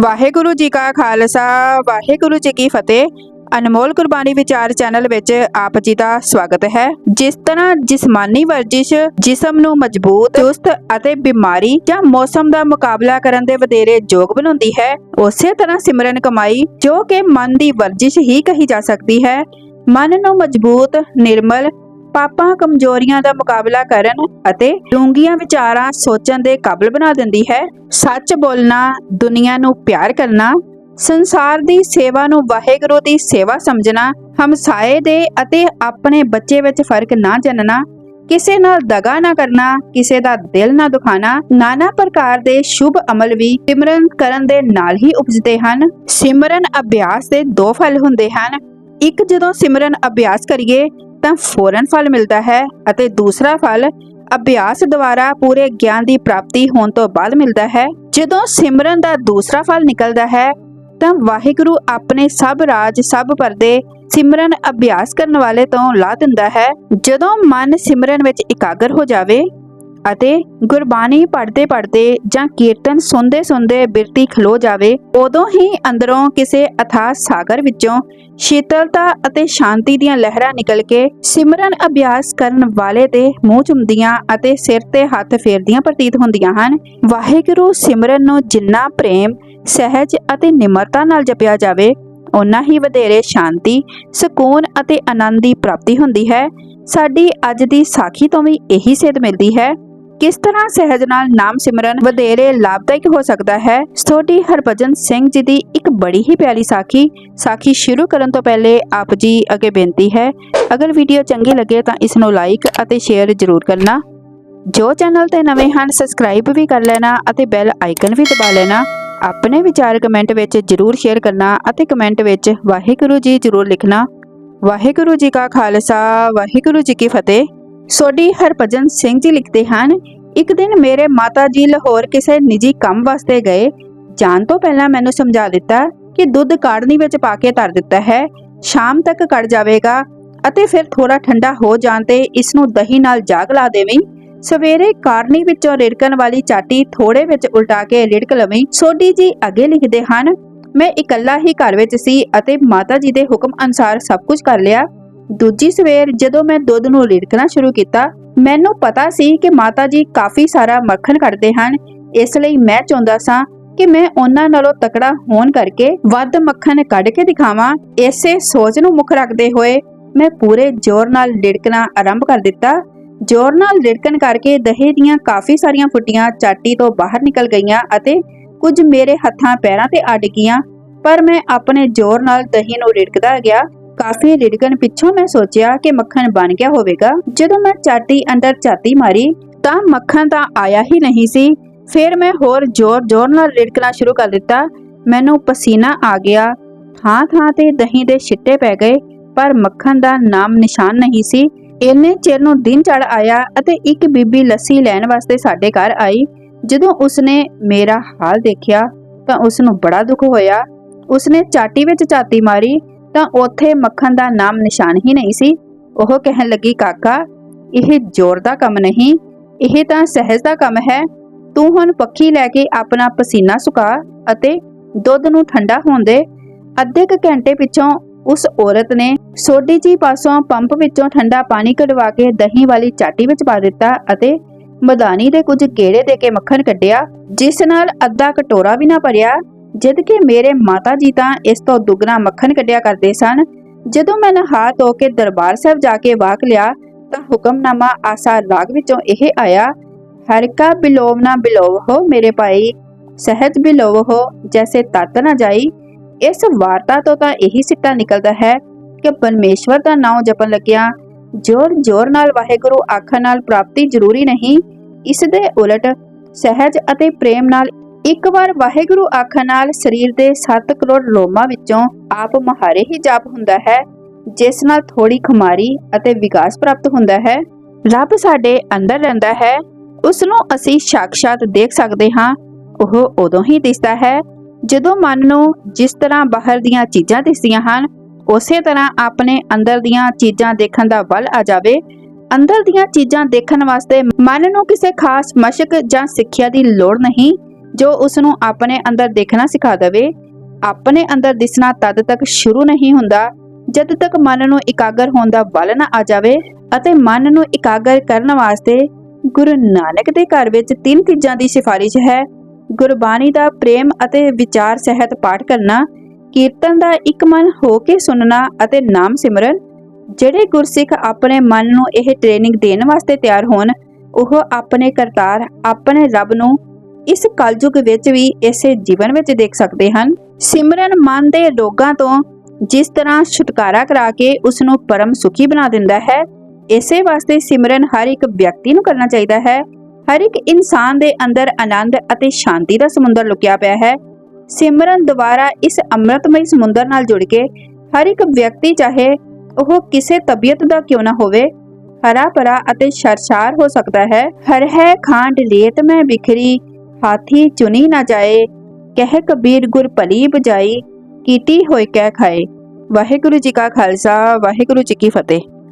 ਵਾਹਿਗੁਰੂ ਜੀ ਕਾ ਖਾਲਸਾ, ਵਾਹਿਗੁਰੂ ਜੀ ਕੀ ਫਤਿਹ। ਅਨਮੋਲ ਕੁਰਬਾਨੀ ਵਿਚਾਰ ਚੈਨਲ ਵਿੱਚ ਆਪ ਜੀ ਦਾ ਸਵਾਗਤ ਹੈ। ਜਿਸ ਤਰ੍ਹਾਂ ਜਿਸਮਾਨੀ ਵਰਜਿਸ਼ ਜਿਸਮ ਨੂੰ ਮਜ਼ਬੂਤ, ਚੁਸਤ ਅਤੇ ਬਿਮਾਰੀ ਜਾਂ ਮੌਸਮ ਦਾ ਮੁਕਾਬਲਾ ਕਰਨ ਦੇ ਵਧੇਰੇ ਯੋਗ ਬਣਾਉਂਦੀ ਹੈ, ਉਸੇ ਤਰ੍ਹਾਂ ਸਿਮਰਨ ਕਮਾਈ ਜੋ ਕਿ ਮਨ ਦੀ ਵਰਜਿਸ਼ ਹੀ ਕਹੀ ਜਾ ਸਕਦੀ ਹੈ। ਮਨ ਨੂੰ ਮਜ਼ਬੂਤ, ਨਿਰਮਲ ਪਾਪਾਂ ਕਮਜ਼ੋਰੀਆਂ ਦਾ ਮੁਕਾਬਲਾ ਕਰਨ ਅਤੇ ਡੂੰਘੀਆਂ ਵਿਚਾਰਾਂ ਸੋਚਣ ਦੇ ਕਾਬਿਲ ਬਣਾ ਦਿੰਦੀ ਹੈ। ਸੱਚ ਬੋਲਣਾ, ਦੁਨੀਆ ਨੂੰ ਪਿਆਰ ਕਰਨਾ, ਸੰਸਾਰ ਦੀ ਸੇਵਾ ਨੂੰ ਵਾਹਿਗੁਰੂ ਦੀ ਸੇਵਾ ਸਮਝਣਾ, ਹਮਸਾਏ ਦੇ ਅਤੇ ਆਪਣੇ ਬੱਚੇ ਵਿੱਚ ਫ਼ਰਕ ਨਾ ਜਾਣਨਾ ਕਿਸੇ ਨਾਲ ਦਗਾ ਨਾ ਕਰਨਾ, ਕਿਸੇ ਦਾ ਦਿਲ ਨਾ ਦੁਖਾਣਾ ਨਾਨਾ ਪ੍ਰਕਾਰ ਦੇ ਸ਼ੁਭ ਅਮਲ ਵੀ ਸਿਮਰਨ ਕਰਨ ਦੇ ਨਾਲ ਹੀ ਉਪਜਦੇ ਹਨ। ਸਿਮਰਨ ਅਭਿਆਸ ਦੇ ਦੋ ਫਲ ਹੁੰਦੇ ਹਨ। ਇੱਕ ਜਦੋਂ ਸਿਮਰਨ ਅਭਿਆਸ ਕਰੀਏ, ਤਾਂ ਫੌਰਨ ਫਲ ਮਿਲਦਾ ਹੈ ਅਤੇ ਦੂਸਰਾ ਫਲ ਅਭਿਆਸ ਦੁਆਰਾ ਪੂਰੇ ਗਿਆਨ ਦੀ ਪ੍ਰਾਪਤੀ ਹੋਣ ਤੋਂ ਬਾਅਦ ਮਿਲਦਾ ਹੈ। ਜਦੋਂ ਸਿਮਰਨ ਦਾ ਦੂਸਰਾ ਫਲ ਨਿਕਲਦਾ ਹੈ, ਤਾਂ ਵਾਹਿਗੁਰੂ ਆਪਣੇ ਸਭ ਰਾਜ, ਸਭ ਪਰਦੇ ਸਿਮਰਨ ਅਭਿਆਸ ਕਰਨ ਵਾਲੇ ਤੋਂ ਲਾ ਦਿੰਦਾ ਹੈ। ਜਦੋਂ ਮਨ ਸਿਮਰਨ ਵਿੱਚ ਇਕਾਗਰ ਹੋ ਜਾਵੇ ਅਤੇ ਗੁਰਬਾਣੀ ਪੜ੍ਹਦੇ ਪੜ੍ਹਦੇ ਜਾਂ ਕੀਰਤਨ ਸੁਣਦੇ ਸੁਣਦੇ ਬਿਰਤੀ ਖਲੋ ਜਾਵੇ, ਉਦੋਂ ਹੀ ਅੰਦਰੋਂ ਕਿਸੇ ਅਥਾਹ ਸਾਗਰ ਵਿੱਚੋਂ ਸ਼ੀਤਲਤਾ ਅਤੇ ਸ਼ਾਂਤੀ ਦੀਆਂ ਲਹਿਰਾਂ ਨਿਕਲ ਕੇ ਸਿਮਰਨ ਅਭਿਆਸ ਕਰਨ ਵਾਲੇ ਦੇ ਮੂੰਹ ਚੁੰਮਦੀਆਂ ਅਤੇ ਸਿਰ ਤੇ ਹੱਥ ਫੇਰਦੀਆਂ ਪ੍ਰਤੀਤ ਹੁੰਦੀਆਂ ਹਨ। ਵਾਹਿਗੁਰੂ ਸਿਮਰਨ ਨੂੰ ਜਿੰਨਾ ਪ੍ਰੇਮ, ਸਹਿਜ ਅਤੇ ਨਿਮਰਤਾ ਨਾਲ ਜਪਿਆ ਜਾਵੇ ਉਨਾ ਹੀ ਵਧੇਰੇ ਸ਼ਾਂਤੀ, ਸਕੂਨ ਅਤੇ ਆਨੰਦ ਦੀ ਪ੍ਰਾਪਤੀ ਹੁੰਦੀ ਹੈ। ਸਾਡੀ ਅੱਜ ਦੀ ਸਾਖੀ ਤੋਂ ਵੀ ਇਹੀ ਸੇਧ ਮਿਲਦੀ ਹੈ ਕਿਸ ਤਰ੍ਹਾਂ ਸਹਿਜ ਨਾਲ ਨਾਮ ਸਿਮਰਨ ਵਧੇਰੇ ਲਾਭਦਾਇਕ ਹੋ ਸਕਦਾ ਹੈ? ਸੋਢੀ ਹਰਭਜਨ ਸਿੰਘ ਜੀ ਦੀ ਇੱਕ ਬੜੀ ਹੀ ਪਿਆਰੀ ਸਾਖੀ। ਸਾਖੀ ਸ਼ੁਰੂ ਕਰਨ ਤੋਂ ਪਹਿਲੇ ਆਪ ਜੀ ਅੱਗੇ ਬੇਨਤੀ ਹੈ, ਅਗਰ ਵੀਡੀਓ ਚੰਗੀ ਲੱਗੇ ਤਾਂ ਇਸ ਨੂੰ ਲਾਈਕ ਅਤੇ ਸ਼ੇਅਰ ਜ਼ਰੂਰ ਕਰਨਾ। ਜੋ ਚੈਨਲ ਤੇ ਨਵੇਂ ਹਨ ਸਬਸਕ੍ਰਾਈਬ ਵੀ ਕਰ ਲੈਣਾ ਅਤੇ ਬੈਲ ਆਈਕਨ ਵੀ ਦਬਾ ਲੈਣਾ। ਆਪਣੇ ਵਿਚਾਰ ਕਮੈਂਟ ਵਿੱਚ ਜ਼ਰੂਰ ਸ਼ੇਅਰ ਕਰਨਾ ਅਤੇ ਕਮੈਂਟ ਵਿੱਚ ਵਾਹਿਗੁਰੂ ਜੀ ਜ਼ਰੂਰ ਲਿਖਣਾ। ਵਾਹਿਗੁਰੂ ਜੀ ਕਾ ਖਾਲਸਾ, ਵਾਹਿਗੁਰੂ ਜੀ ਕੀ ਫਤਿਹ। ਸੋਢੀ ਹਰਭਜਨ ਸਿੰਘ ਜੀ ਲਿਖਦੇ ਹਨ, ਇੱਕ ਦਿਨ ਮੇਰੇ ਮਾਤਾ ਜੀ ਲਾਹੌਰ ਕਿਸੇ ਨਿੱਜੀ ਕੰਮ ਵਾਸਤੇ ਗਏ। ਜਾਣ ਤੋਂ ਪਹਿਲਾਂ ਮੈਨੂੰ ਸਮਝਾ ਦਿੱਤਾ ਕਿ ਦੁੱਧ ਕਾੜਨੀ ਵਿੱਚ ਪਾ ਕੇ ਧਰ ਦਿੱਤਾ ਹੈ। ਸ਼ਾਮ ਤੱਕ ਕੜ ਜਾਵੇਗਾ ਅਤੇ ਫਿਰ ਥੋੜਾ ਠੰਡਾ ਹੋ ਜਾਣ ਤੇ ਇਸ ਨੂੰ ਦਹੀਂ ਨਾਲ ਜਾਗ ਲਾ ਦੇਵੀਂ। ਸਵੇਰੇ ਕਾਰਨੀ ਵਿੱਚੋਂ ਰਿੜਕਣ ਵਾਲੀ ਚਾਟੀ ਥੋੜੇ ਵਿੱਚ ਉਲਟਾ ਕੇ ਰਿੜਕ ਲਵੀਂ। ਸੋਢੀ ਜੀ ਅੱਗੇ ਲਿਖਦੇ ਹਨ, ਮੈਂ ਇਕੱਲਾ ਹੀ ਘਰ ਵਿੱਚ ਸੀ ਅਤੇ ਮਾਤਾ ਜੀ ਦੇ ਹੁਕਮ ਅਨੁਸਾਰ ਸਭ ਕੁਝ ਕਰ ਲਿਆ। ਦੂਜੀ ਸਵੇਰ ਜਦੋਂ ਮੈਂ ਦੁੱਧ ਨੂੰ ਰਿੜਕਣਾ ਸ਼ੁਰੂ ਕੀਤਾ, ਮੈਨੂੰ ਪਤਾ ਸੀ ਕਿ ਮਾਤਾ ਜੀ ਕਾਫੀ ਸਾਰਾ ਮੱਖਣ ਕੱਢਦੇ ਹਨ। ਇਸ ਲਈ ਮੈਂ ਚਾਹੁੰਦਾ ਸਾਂ ਕਿ ਮੈਂ ਉਹਨਾਂ ਨਾਲੋਂ ਤਕੜਾ ਹੋਣ ਕਰਕੇ ਵੱਧ ਮੱਖਣ ਕੱਢ ਕੇ ਦਿਖਾਵਾਂ। ਇਸੇ ਸੋਚ ਨੂੰ ਮੁੱਖ ਰੱਖਦੇ ਹੋਏ ਮੈਂ ਪੂਰੇ ਜ਼ੋਰ ਨਾਲ ਰਿੜਕਣਾ ਆਰੰਭ ਕਰ ਦਿੱਤਾ। ਜ਼ੋਰ ਨਾਲ ਰਿੜਕਣ ਕਰਕੇ ਦਹੇ ਦੀਆਂ ਕਾਫੀ ਸਾਰੀਆਂ ਫੁੱਟੀਆਂ ਚਾਟੀ ਤੋਂ ਬਾਹਰ ਨਿਕਲ ਗਈਆਂ ਅਤੇ ਕੁਝ ਮੇਰੇ ਹੱਥਾਂ ਪੈਰਾਂ ਤੇ ਅੜ ਗਈਆਂ ਪਰ ਮੈਂ ਆਪਣੇ ਜ਼ੋਰ ਨਾਲ ਦਹੀਂ ਨੂੰ ਰਿੜਕਦਾ ਗਿਆ। ਕਾਫੀ ਰਿੜਕਣ ਪਿੱਛੋਂ ਮੈਂ ਸੋਚਿਆ ਕਿ ਮੱਖਣ ਬਣ ਗਿਆ ਹੋਵੇਗਾ। ਜਦੋਂ ਮੈਂ ਚਾਟੀ ਅੰਦਰ ਚਾਤੀ ਮਾਰੀ, ਤਾਂ ਮੱਖਣ ਤਾਂ ਆਇਆ ਹੀ ਨਹੀਂ ਸੀ। ਫਿਰ ਮੈਂ ਹੋਰ ਜ਼ੋਰ-ਜ਼ੋਰ ਨਾਲ ਰਿੜਕਣਾ ਸ਼ੁਰੂ ਕਰ ਦਿੱਤਾ। ਮੈਨੂੰ ਪਸੀਨਾ ਆ ਗਿਆ। ਥਾਂ-ਥਾਂ ਤੇ ਦਹੀਂ ਦੇ ਛਿੱਟੇ ਪੈ ਗਏ, ਪਰ ਮੱਖਣ ਦਾ ਨਾਮ ਨਿਸ਼ਾਨ ਨਹੀਂ ਸੀ। ਇੰਨੇ ਚਿਰ ਨੂੰ ਦਿਨ ਚੜ ਆਇਆ ਅਤੇ ਇੱਕ ਬੀਬੀ ਲੱਸੀ ਲੈਣ ਵਾਸਤੇ ਸਾਡੇ ਘਰ ਆਈ। ਜਦੋਂ ਉਸਨੇ ਮੇਰਾ ਹਾਲ ਦੇਖਿਆ, ਤਾਂ ਉਸ ਨੂੰ ਬੜਾ ਦੁੱਖ ਹੋਇਆ। ਉਸਨੇ ਚਾਟੀ ਵਿੱਚ ਚਾਤੀ ਮਾਰੀ ਤਾਂ ਉੱਥੇ ਮੱਖਣ ਦਾ ਨਾਮ ਨਿਸ਼ਾਨ ਹੀ ਨਹੀਂ ਸੀ। ਉਹ ਕਹਿਣ ਲੱਗੀ, ਕਾਕਾ, ਇਹ ਜ਼ੋਰ ਦਾ ਕੰਮ ਨਹੀਂ। ਇਹ ਤਾਂ ਸਹਿਜ ਦਾ ਕੰਮ ਹੈ। ਤੂੰ ਹੁਣ ਪੱਖੀ ਲੈ ਕੇ ਆਪਣਾ ਪਸੀਨਾ ਸੁਕਾ ਅਤੇ ਦੁੱਧ ਨੂੰ ਠੰਡਾ ਹੋਣ ਦੇ। ਅੱਧੇ ਕੁ ਘੰਟੇ ਪਿੱਛੋਂ ਉਸ ਔਰਤ ਨੇ ਸੋਢੀ ਜੀ ਪਾਸੋਂ ਪੰਪ ਵਿੱਚੋਂ ਠੰਡਾ ਪਾਣੀ ਕਢਵਾ ਕੇ ਦਹੀਂ ਵਾਲੀ ਚਾਟੀ ਵਿੱਚ ਪਾ ਦਿੱਤਾ ਅਤੇ ਮਦਾਨੀ ਦੇ ਕੁਝ ਗੇੜੇ ਦੇ ਕੇ ਮੱਖਣ ਕੱਢਿਆ, ਜਿਸ ਨਾਲ ਅੱਧਾ ਕਟੋਰਾ ਵੀ ਨਾ ਭਰਿਆ। ਜਦ ਕਿ ਮੇਰੇ ਮਾਤਾ ਜੀ ਤਾਂ ਇਸ ਤੋਂ ਦੁੱਗਣਾ ਮੱਖਣ ਕੱਢਿਆ ਕਰਦੇ ਸਨ। ਜਦੋਂ ਮੈਂ ਨਹਾ ਧੋ ਕੇ ਦਰਬਾਰ ਸਾਹਿਬ ਜਾ ਕੇ ਵਾਕ ਲਿਆ, ਤਾਂ ਹੁਕਮਨਾਮਾ ਆਸਾ ਰਾਗ ਵਿੱਚੋਂ ਇਹ ਆਇਆ ਹਰ ਕਾ ਬਿਲੋਵ ਬਿਲੋਵ ਹੋ ਮੇਰੇ ਭਾਈ, ਸਹਿਜ ਬਿਲੋਵ ਹੋ ਜੈਸੇ ਤਤ ਨਾ ਜਾਈ। ਇਸ ਵਾਰਤਾ ਤੋਂ ਤਾਂ ਇਹੀ ਸਿੱਟਾ ਨਿਕਲਦਾ ਹੈ ਕਿ ਪਰਮੇਸ਼ਵਰ ਦਾ ਨਾਮ ਜਪਣ ਲੱਗਿਆ, ਜੋਰ ਜੋਰ ਨਾਲ ਵਾਹਿਗੁਰੂ ਆਖਣ ਨਾਲ ਪ੍ਰਾਪਤੀ ਜ਼ਰੂਰੀ ਨਹੀਂ। ਇਸ ਦੇ ਉਲਟ ਸਹਿਜ ਅਤੇ ਪ੍ਰੇਮ ਨਾਲ ਇੱਕ ਵਾਰ ਵਾਹਿਗੁਰੂ ਆਖਣ ਨਾਲ ਸਰੀਰ ਦੇ 7 ਕਰੋੜ ਰੋਮਾਂ ਵਿੱਚੋਂ ਆਪ ਮਹਾਰੇ ਹੀ ਜਾਪ ਹੁੰਦਾ ਹੈ, ਜਿਸ ਨਾਲ ਥੋੜੀ ਖੁਮਾਰੀ ਅਤੇ ਵਿਕਾਸ ਪ੍ਰਾਪਤ ਹੁੰਦਾ ਹੈ। ਰੱਬ ਸਾਡੇ ਅੰਦਰ ਰਹਿੰਦਾ ਹੈ, ਉਸ ਨੂੰ ਅਸੀਂ ਸਾਖਸ਼ਾਤ ਦੇਖ ਸਕਦੇ ਹਾਂ। ਉਹ ਉਦੋਂ ਹੀ ਦਿਸਦਾ ਹੈ, ਜਦੋਂ ਮਨ ਨੂੰ ਜਿਸ ਤਰ੍ਹਾਂ ਬਾਹਰ ਦੀਆਂ ਚੀਜ਼ਾਂ ਦਿਸਦੀਆਂ ਹਨ, ਉਸੇ ਤਰ੍ਹਾਂ ਆਪਣੇ ਅੰਦਰ ਦੀਆਂ ਚੀਜ਼ਾਂ ਦੇਖਣ ਦਾ ਵੱਲ ਆ ਜਾਵੇ। ਅੰਦਰ ਦੀਆਂ ਚੀਜ਼ਾਂ ਦੇਖਣ ਵਾਸਤੇ ਮਨ ਨੂੰ ਕਿਸੇ ਖਾਸ ਮਸ਼ਕ ਜਾਂ ਸਿੱਖਿਆ ਦੀ ਲੋੜ ਨਹੀਂ। ਜੋ ਉਸ ਨੂੰ ਆਪਣੇ ਅੰਦਰ ਦੇਖਣਾ ਸਿਖਾ ਦੇਵੇ, ਆਪਣੇ ਅੰਦਰ ਦਿਸਣਾ ਤਦ ਤੱਕ ਸ਼ੁਰੂ ਨਹੀਂ ਹੁੰਦਾ ਜਦ ਤੱਕ ਮਨ ਨੂੰ ਇਕਾਗਰ ਹੋਣ ਦਾ ਬਲ ਨਾ ਆ ਜਾਵੇ ਅਤੇ ਮਨ ਨੂੰ ਇਕਾਗਰ ਕਰਨ ਵਾਸਤੇ ਗੁਰੂ ਨਾਨਕ ਦੇ ਘਰ ਵਿੱਚ ਤਿੰਨ ਚੀਜ਼ਾਂ ਦੀ ਸਿਫਾਰਿਸ਼ ਹੈ। ਗੁਰਬਾਣੀ ਦਾ ਪ੍ਰੇਮ ਅਤੇ ਵਿਚਾਰ ਸਹਿਤ ਪਾਠ ਕਰਨਾ, ਕੀਰਤਨ ਦਾ ਇੱਕ ਮਨ ਹੋ ਕੇ ਸੁਣਨਾ ਅਤੇ ਨਾਮ ਸਿਮਰਨ, ਜਿਹੜੇ ਗੁਰਸਿੱਖ ਆਪਣੇ ਮਨ ਨੂੰ ਇਹ ਟ੍ਰੇਨਿੰਗ ਦੇਣ ਵਾਸਤੇ ਤਿਆਰ ਹੋਣ, ਉਹ ਆਪਣੇ ਕਰਤਾਰ, ਆਪਣੇ ਰੱਬ ਨੂੰ ਇਸ ਕਲਯੁਗ ਵਿੱਚ ਵੀ ਇਸੇ ਜੀਵਨ ਵਿੱਚ ਦੇਖ ਸਕਦੇ ਹਨ। ਸਿਮਰਨ ਮਨ ਦੇ ਰੋਗਾਂ ਤੋਂ ਜਿਸ ਤਰ੍ਹਾਂ ਛੁਟਕਾਰਾ ਕਰਾ ਕੇ ਉਸ ਨੂੰ ਪਰਮ ਸੁਖੀ ਬਣਾ ਦਿੰਦਾ ਹੈ, ਇਸੇ ਵਾਸਤੇ ਸਿਮਰਨ ਹਰ ਇੱਕ ਵਿਅਕਤੀ ਨੂੰ ਕਰਨਾ ਚਾਹੀਦਾ ਹੈ। ਹਰ ਇੱਕ ਇਨਸਾਨ ਦੇ ਅੰਦਰ ਆਨੰਦ ਅਤੇ ਸ਼ਾਂਤੀ ਦਾ ਸਮੁੰਦਰ ਲੁਕਿਆ ਪਿਆ ਹੈ। ਸਿਮਰਨ ਦੁਆਰਾ ਇਸ ਅੰਮ੍ਰਿਤਮਈ ਸਮੁੰਦਰ ਨਾਲ ਜੁੜ ਕੇ ਹਰ ਇੱਕ ਵਿਅਕਤੀ ਚਾਹੇ ਉਹ ਕਿਸੇ ਤਬੀਅਤ ਦਾ ਕਿਉਂ ਨਾ ਹੋਵੇ, ਹਰਾ ਭਰਾ ਅਤੇ ਸ਼ਰਸ਼ਾਰ ਹੋ ਸਕਦਾ ਹੈ। ਹਰ ਹੈ ਖਾਂਡ ਲੇਤ ਮੈਂ ਬਿਖਰੀ ਹਾਥੀ ਚੁਣੀ ਨਾ ਜਾਏ, ਕਹਿ ਕਬੀਰ ਗੁਰ ਭਲੀ ਬਜਾਈ ਕੀਤੀ ਹੋਏ ਕਹਿ ਖਾਏ। ਵਾਹਿਗੁਰੂ ਜੀ ਕਾ ਖਾਲਸਾ, ਵਾਹਿਗੁਰੂ ਜੀ ਕੀ ਫਤਿਹ।